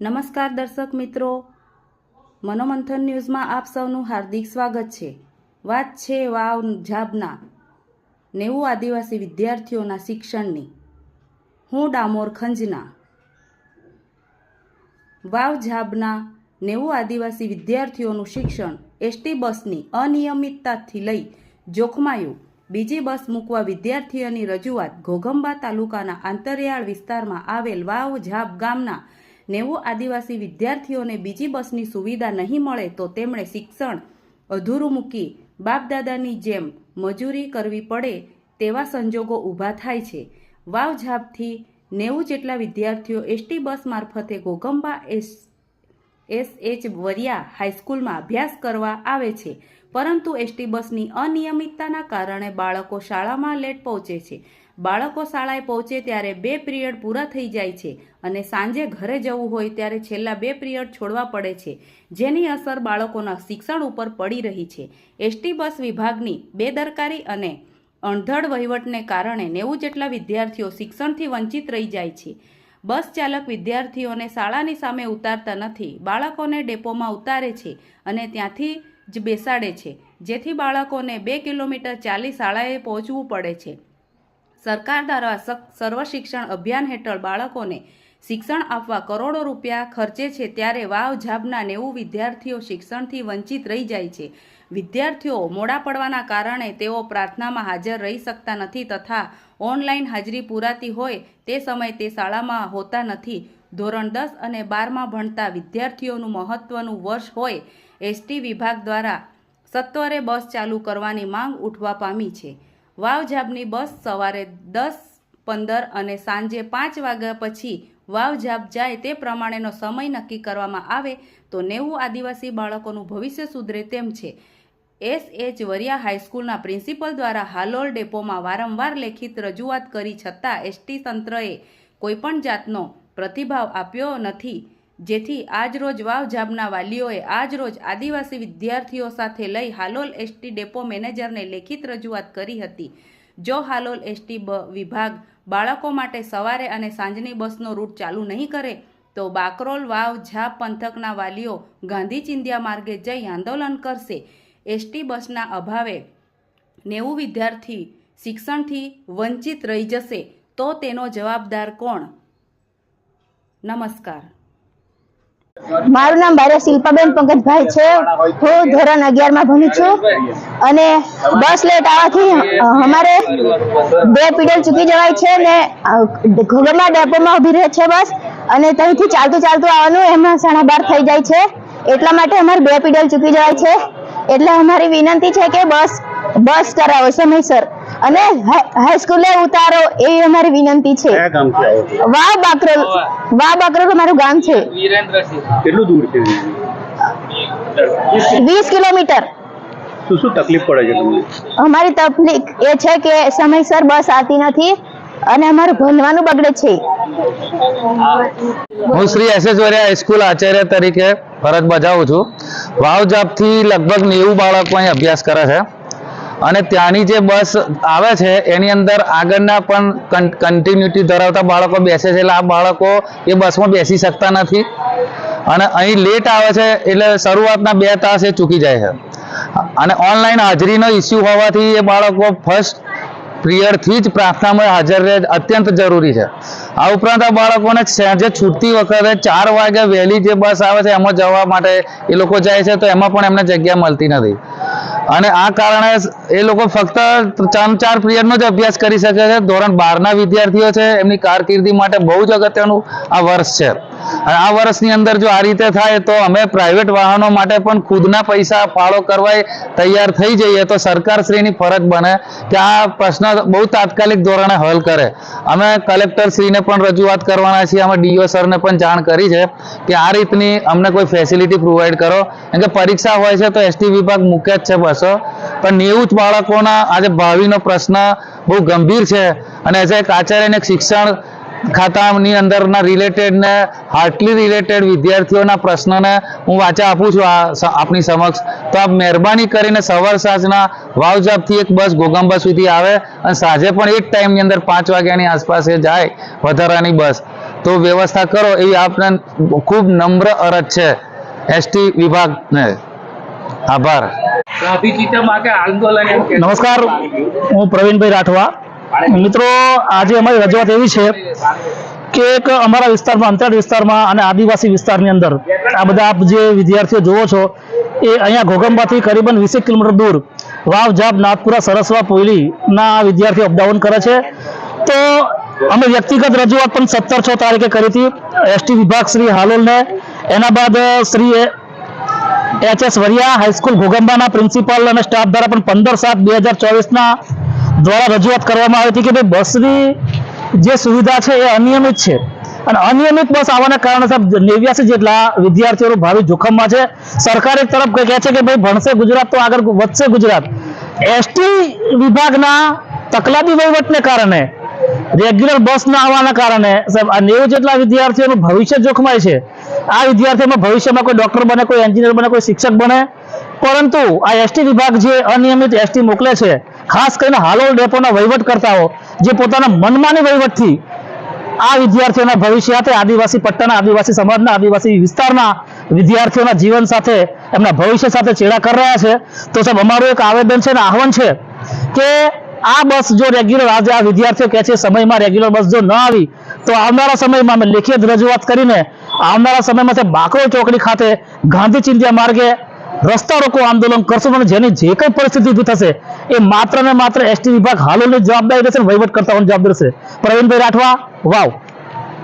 નમસ્કાર દર્શક મિત્રો. મનોમંથન ન્યૂઝમાં આપ સૌનું હાર્દિક સ્વાગત છે. વાત છે વાવ જાબના નેવું આદિવાસી વિદ્યાર્થીઓના શિક્ષણની. હું ડામોર ખંજના. વાવ જાબના નેવું આદિવાસી વિદ્યાર્થીઓનું શિક્ષણ એસટી બસની અનિયમિતતાથી લઈ જોખમાયું. બીજી બસ મૂકવા વિદ્યાર્થીઓની રજૂઆત ઘોઘંબા તાલુકાના આંતરિયાળ વિસ્તારમાં આવેલ વાવ ઝાબ ગામના નેવું આદિવાસી વિદ્યાર્થીઓને બીજી બસની સુવિધા નહીં મળે તો તેમણે શિક્ષણ અધૂરું મૂકી બાપદાદાની જેમ મજૂરી કરવી પડે તેવા સંજોગો ઊભા થાય છે. વાવ ઝાપથી નેવું જેટલા વિદ્યાર્થીઓ એસટી બસ મારફતે Goghamba S S H Variya હાઈસ્કૂલમાં અભ્યાસ કરવા આવે છે. પરંતુ એસટી બસની અનિયમિતતાના કારણે બાળકો શાળામાં લેટ પહોંચે છે. બાળકો શાળાએ પહોંચે ત્યારે બે પિરિયડ પૂરા થઈ જાય છે અને સાંજે ઘરે જવું હોય ત્યારે છેલ્લા બે પિરિયડ છોડવા પડે છે. જેની અસર બાળકોના શિક્ષણ ઉપર પડી રહી છે. એસટી બસ વિભાગની બેદરકારી અને અણધડ વહીવટને કારણે નેવું જેટલા વિદ્યાર્થીઓ શિક્ષણથી વંચિત રહી જાય છે. બસ ચાલક વિદ્યાર્થીઓને શાળાની સામે ઉતારતા નથી. બાળકોને ડેપોમાં ઉતારે છે અને ત્યાંથી જ બેસાડે છે, જેથી બાળકોને બે કિલોમીટર ચાલી શાળાએ પહોંચવું પડે છે. સરકાર દ્વારા સર્વ શિક્ષણ અભિયાન હેઠળ બાળકોને શિક્ષણ આપવા કરોડો રૂપિયા ખર્ચે છે ત્યારે વાવ ઝાબના નેવું વિદ્યાર્થીઓ શિક્ષણથી વંચિત રહી જાય છે. વિદ્યાર્થીઓ મોડા પડવાના કારણે તેઓ પ્રાર્થનામાં હાજર રહી શકતા નથી તથા ઓનલાઈન હાજરી પૂરાતી હોય તે સમયે તે શાળામાં હોતા નથી. ધોરણ દસ અને બારમાં ભણતા વિદ્યાર્થીઓનું મહત્વનું વર્ષ હોય એસટી વિભાગ દ્વારા સત્વરે બસ ચાલુ કરવાની માંગ ઉઠવા પામી છે. વાવજાબની બસ સવારે દસ, પંદર અને સાંજે પાંચ વાગ્યા પછી વાવ ઝાબ જાય તે પ્રમાણેનો સમય નક્કી કરવામાં આવે તો નેવું આદિવાસી બાળકોનું ભવિષ્ય સુધરે તેમ છે. એસ એચ વરિયા હાઈસ્કૂલના પ્રિન્સિપલ દ્વારા હાલોલ ડેપોમાં વારંવાર લેખિત રજૂઆત કરી છતાં એસટી તંત્રએ કોઈપણ જાતનો પ્રતિભાવ આપ્યો નથી. જેથી આજરોજ વાવ જાબના વાલીઓએ આજરોજ આદિવાસી વિદ્યાર્થીઓ સાથે લઈ હાલોલ એસટી ડેપો મેનેજરને લેખિત રજૂઆત કરી હતી. જો હાલોલ એસટી વિભાગ બાળકો માટે સવારે અને સાંજની બસનો રૂટ ચાલુ નહીં કરે, તો બાકરોલ વાવ ઝાપ પંથકના વાલીઓ ગાંધી ચિંધ્યા માર્ગે જઈ આંદોલન કરશે. એસટી બસના અભાવે નેવું વિદ્યાર્થી શિક્ષણથી વંચિત રહી જશે, તો તેનો જવાબદાર કોણ? નમસ્કાર. મારું નામ બારે શિલ્પાબેન પંકજભાઈ છે. હું ધોરણ અગિયારમાં ભણું છું અને બસ લેટ આવવાથી અમારે બે પીડલ ચૂકી જવાય છે ને અ, ઘોઘરમાં ડેપોમાં ઊભી રહે છે બસ અને ત્યાંથી ચાલતું ચાલતું આવવાનું એમાં સાડા બાર થઈ જાય છે. એટલા માટે અમારે બે પીડલ ચૂકી જવાય છે. એટલે અમારી વિનંતી છે કે બસ બસ કરાવો સમયસર. અને હાઈ- હાઈસ્કૂલે ઉતારો એવી અમારી વિનંતી છે. વાવ બાકરોલ વાવ બાકરોલ અમારું ગામ છે. કેટલું દૂર છે? વીસ કિલોમીટર. શું શું તકલીફ પડે છે અમારી તકલીફ એ છે કે સમયસર બસ આવતી નથી અને અમારું ભણવાનું બગડે છે. હું Shri S S Variya high school Acharya તરીકે ફરજ બજાવું છું. વાવજાપથી લગભગ નેવું બાળકો અહીં અભ્યાસ કરે છે. અને ત્યાંની જે બસ આવે છે, એની અંદર આગળના પણ કન્ટિન્યુટી ધરાવતા બાળકો બેસે છે. એટલે આ બાળકો એ બસમાં બેસી શકતા નથી. અને અહીં લેટ આવે છે, એટલે શરૂઆતના બે તાસ એ ચૂકી જાય છે. અને ઓનલાઈન હાજરીનો ઇસ્યુ હોવાથી એ બાળકો ફર્સ્ટ પિરિયડથી જ પ્રાર્થનામાં હાજર રહે, અત્યંત જરૂરી છે. આ ઉપરાંત આ બાળકોને સાંજે છૂટતી વખતે ચાર વાગે વહેલી જે બસ આવે છે, એમાં જવા માટે એ લોકો જાય છે, તો એમાં પણ એમને જગ્યા મળતી નથી. અને આ કારણે એ લોકો ફક્ત ચાર ચાર પિરિયડનો જ અભ્યાસ કરી શકે છે. ધોરણ બારના વિદ્યાર્થીઓ છે, એમની કારકિર્દી માટે બહુ જ અગત્યનું આ વર્ષ છે. અને આ વર્ષની અંદર જો આ રીતે થાય તો અમે પ્રાઇવેટ વાહનો માટે પણ ખુદના પૈસા ફાળો કરવા તૈયાર થઈ જઈએ તો સરકારશ્રીની ફરજ બને કે આ પ્રશ્ન બહુ તાત્કાલિક ધોરણે હલ કરે. અમે કલેક્ટરશ્રીને પણ રજૂઆત કરવાના છીએ, અમે ડીઓ સરને પણ જાણ કરી છે કે આ રીતની અમને કોઈ ફેસિલિટી પ્રોવાઈડ કરો. કેમ કે પરીક્ષા હોય છે તો એસટી વિભાગ મૂકે જ છે બસો. પણ નેવું જ બાળકોના આજે ભાવિનો પ્રશ્ન બહુ ગંભીર છે અને એઝ એક આચાર્યને શિક્ષણ ખાતાની અંદરના રિલેટેડ ને હાર્ટલી રિલેટેડ વિદ્યાર્થીઓના પ્રશ્નને હું વાંચા આપું છું આ આપની સમક્ષ. તો આપ મહેરબાની કરીને સવાર સાંજના વાવજાપથી એક બસ ગોગંબા સુધી આવે અને સાંજે પણ એક ટાઈમની અંદર પાંચ વાગ્યાની આસપાસ એ જાય વધારાની બસ. તો વ્યવસ્થા કરો એવી આપને ખૂબ નમ્ર અરજ છે. એસટી વિભાગને. આભાર. નમસ્કાર હું પ્રવીણભાઈ રાઠવા. મિત્રો, આજે અમારી રજૂઆત એવી છે કે એક અમારા વિસ્તારમાં, અંતરાળ વિસ્તારમાં અને આદિવાસી વિસ્તારની અંદર આ બધા આપ જે વિદ્યાર્થીઓ જુઓ છો, એ અહીંયા ઘોગંબાથી કરીબન વીસેક કિલોમીટર દૂર વાવ, જાપ નાથપુરા સરસવા, પોયલીના વિદ્યાર્થીઓ અપડાઉન કરે છે. તો અમે વ્યક્તિગત રજૂઆત પણ સત્તર છ તારીખે કરી હતી. એસટી વિભાગ શ્રી હાલોલને, એના બાદ Shri H S Variya high school ઘોગંબાના principal અને સ્ટાફ દ્વારા પણ પંદર સાત બે હજાર ચોવીસના દ્વારા રજૂઆત કરવામાં આવી હતી કે ભાઈ બસની જે સુવિધા છે એ અનિયમિત છે. અને અનિયમિત બસ આવવાના કારણે સાહેબ નેવ્યાસી જેટલા વિદ્યાર્થીઓનું ભાવિ જોખમમાં છે. સરકાર એક તરફ કહે છે કે ભાઈ ભણશે ગુજરાત તો આગળ વધશે ગુજરાત. એસટી વિભાગના તકલાબી વહીવટને કારણે, રેગ્યુલર બસ ના આવવાના કારણે, સાહેબ, આ નેવું જેટલા વિદ્યાર્થીઓનું ભવિષ્ય જોખમાય છે. આ વિદ્યાર્થીઓમાં ભવિષ્યમાં કોઈ ડોક્ટર બને, કોઈ એન્જિનિયર બને, કોઈ શિક્ષક બને. પરંતુ આ એસટી વિભાગ જે અનિયમિત એસટી મોકલે છે ખાસ કરીને હાલોલ ડેપોના વહીવટકર્તાઓ જે પોતાના મનમાની વહીવટથી આ વિદ્યાર્થીઓના ભવિષ્ય સાથે આદિવાસી પટ્ટાના, આદિવાસી સમાજના, આદિવાસી વિસ્તારના વિદ્યાર્થીઓના જીવન સાથે, એમના ભવિષ્ય સાથે ચેડા કરી રહ્યા છે. તો સાહેબ, અમારું એક આવેદન છે ને આહવાન છે કે આ બસ જો રેગ્યુલર આજે આ વિદ્યાર્થીઓ કહે છે સમયમાં રેગ્યુલર બસ જો ન આવી, તો આવનારા સમયમાં અમે લેખિત રજૂઆત કરીને આવનારા સમયમાં બાકરોલ ચોકડી ખાતે ગાંધી ચિંધ્યા માર્ગે રસ્તા રોકો આંદોલન કરશો અને જેની જે કઈ પરિસ્થિતિ ઊભી થશે, એ માત્ર ને માત્ર એસટી વિભાગ હાલોની જવાબદારી રહેશે વહીવટ કરતા જવાબદાર રહેશે. પ્રવીણભાઈ રાઠવા, વાવ.